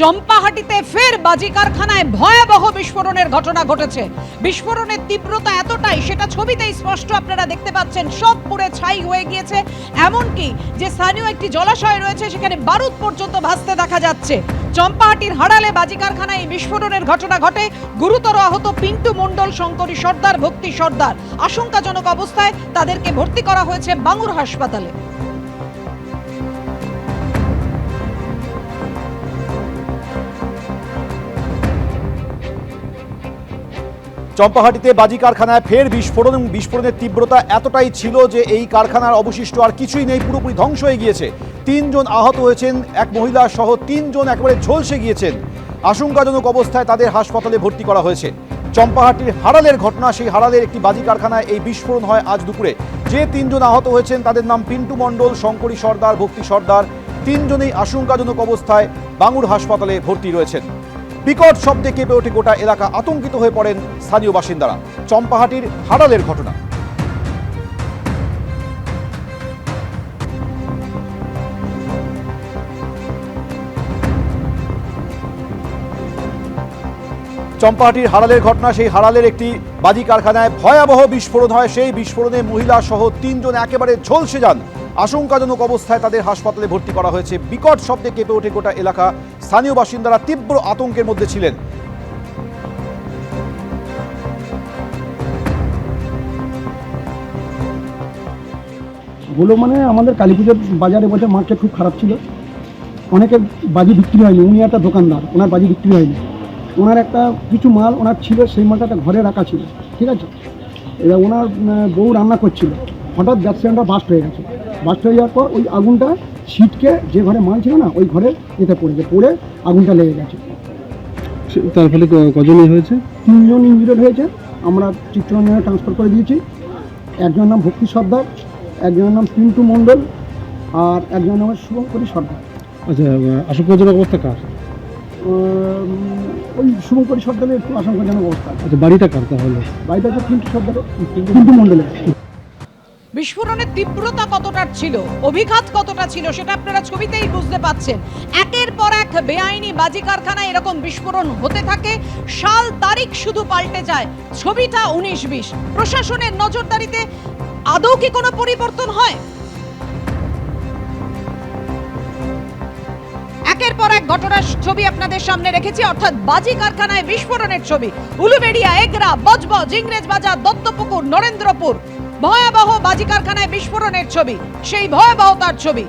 চম্পাহাটিতে ফের বাজি কারখানায় ভয়াবহ বিস্ফোরণের ঘটনা ঘটেছে। বিস্ফোরণের তীব্রতা এতটাই, সেটা ছবিতেই স্পষ্ট আপনারা দেখতে পাচ্ছেন। সব পুড়ে ছাই হয়ে গিয়েছে, এমনকি যে স্থানীয় একটি জলাশয় রয়েছে, সেখানে বারুদ পর্যন্ত ভাসতে দেখা যাচ্ছে। চম্পাহাটির হাড়ালে বাজি কারখানায় বিস্ফোরণের ঘটনা ঘটে। গুরুতর আহত পিন্টু মণ্ডল, শঙ্করী সর্দার, ভক্তি সর্দার। আশঙ্কাজনক অবস্থায় তাদেরকে ভর্তি করা হয়েছে বাঙুর হাসপাতালে। চম্পাহাটিতে বাজি কারখানায় ফের বিস্ফোরণ বিস্ফোরণের তীব্রতা এতটাই ছিল যে এই কারখানার অবশিষ্ট আর কিছুই নেই, পুরোপুরি ধ্বংস হয়ে গিয়েছে। তিনজন আহত হয়েছেন, এক মহিলা সহ তিনজন একেবারে ঝলসে গিয়েছেন। আশঙ্কাজনক অবস্থায় তাদের হাসপাতালে ভর্তি করা হয়েছে। চম্পাহাটির হারালের ঘটনা, সেই হারালের একটি বাজি কারখানায় এই বিস্ফোরণ হয় আজ দুপুরে। যে তিনজন আহত হয়েছেন, তাদের নাম পিন্টু মণ্ডল, শঙ্করী সর্দার, ভক্তি সর্দার। তিনজনেই আশঙ্কাজনক অবস্থায় বাঙুর হাসপাতালে ভর্তি রয়েছেন। বিকট শব্দে কেঁপে ওঠে গোটা এলাকা আতঙ্কিত হয়ে পড়েন স্থানীয় বাসিন্দারা। চম্পাহাটির হাড়ালের ঘটনা। চম্পাহাটির হাড়ালের ঘটনা, সেই হাড়ালের একটি বাজি কারখানায় ভয়াবহ বিস্ফোরণ হয়। সেই বিস্ফোরণে মহিলা সহ তিনজন একেবারে ঝলসে যান। আশঙ্কাজনক অবস্থায় তাদের হাসপাতালে ভর্তি করা হয়েছে। বিকট শব্দে কেঁপে ওঠে গোটা এলাকা। স্থানীয় বাসিন্দারা তীব্র আতঙ্কের মধ্যে ছিলেন। হলো মানে আমাদের কালী পুজোর বাজারে বছর মার্কেট খুব খারাপ ছিল। অনেকের বাজি বিক্রি হয়নি, উনি একটা দোকানদার, ওনার বাজি বিক্রি হয়নি। ওনার একটা কিছু মাল ওনার ছিল, সেই মালটা একটা ঘরে রাখা ছিল, ঠিক আছে? এবার ওনার বউ রান্না করছিল, হঠাৎ গ্যাস সিলিন্ডার বাস্ট হয়ে গেছে। বাস্ট হয়ে যাওয়ার পর ওই আগুনটা ছিটকে যে ঘরে মাল ছিল না ওই ঘরে এতে পড়েছে পড়ে আগুনটা লেগে গেছে। তার ফলে ক- কজনই হয়েছে? তিনজন ইঞ্জুরিড হয়েছে। আমরা চিত্ররঞ্জনে ট্রান্সফার করে দিয়েছি। একজনের নাম ভক্তি সর্দার একজনের নাম পিন্টু মণ্ডল আর একজনের নাম শুভঙ্করী সর্দার। আচ্ছা আশঙ্কাজনক অবস্থা কার? ওই শুভঙ্করী সর্দারের একটু আশঙ্কাজনক অবস্থা। আচ্ছা বাড়িটা কার তাহলে? বাড়িটা হচ্ছে পিন্টু সর্দারের পিন্টু মণ্ডলের। বিস্ফোরণের তীব্রতা কতটা ছিল? অভিঘাত কতটা ছিল? সেটা আপনারা ছবিতেই বুঝতে পাচ্ছেন। একের পর এক বেআইনি বাজি কারখানায় এরকম বিস্ফোরণ হতে থাকে। সাল তারিখ শুধু পাল্টে যায়। ছবিটা উনিশ বিশ। প্রশাসনের নজরদারিতে আদৌ কি কোনো পরিবর্তন হয়? একের পর এক ঘটনার ছবি আপনাদের সামনে রেখেছি, অর্থাৎ বাজি কারখানায় বিস্ফোরণের ছবি। উলুবেড়িয়া, এগরা, বজবজ, ইংরেজ বাজার, দত্তপুকুর, নরেন্দ্রপুর। ভয়াবহ বাজি কারখানায় বিস্ফোরণের ছবি সেই ভয়াবহতার ছবি।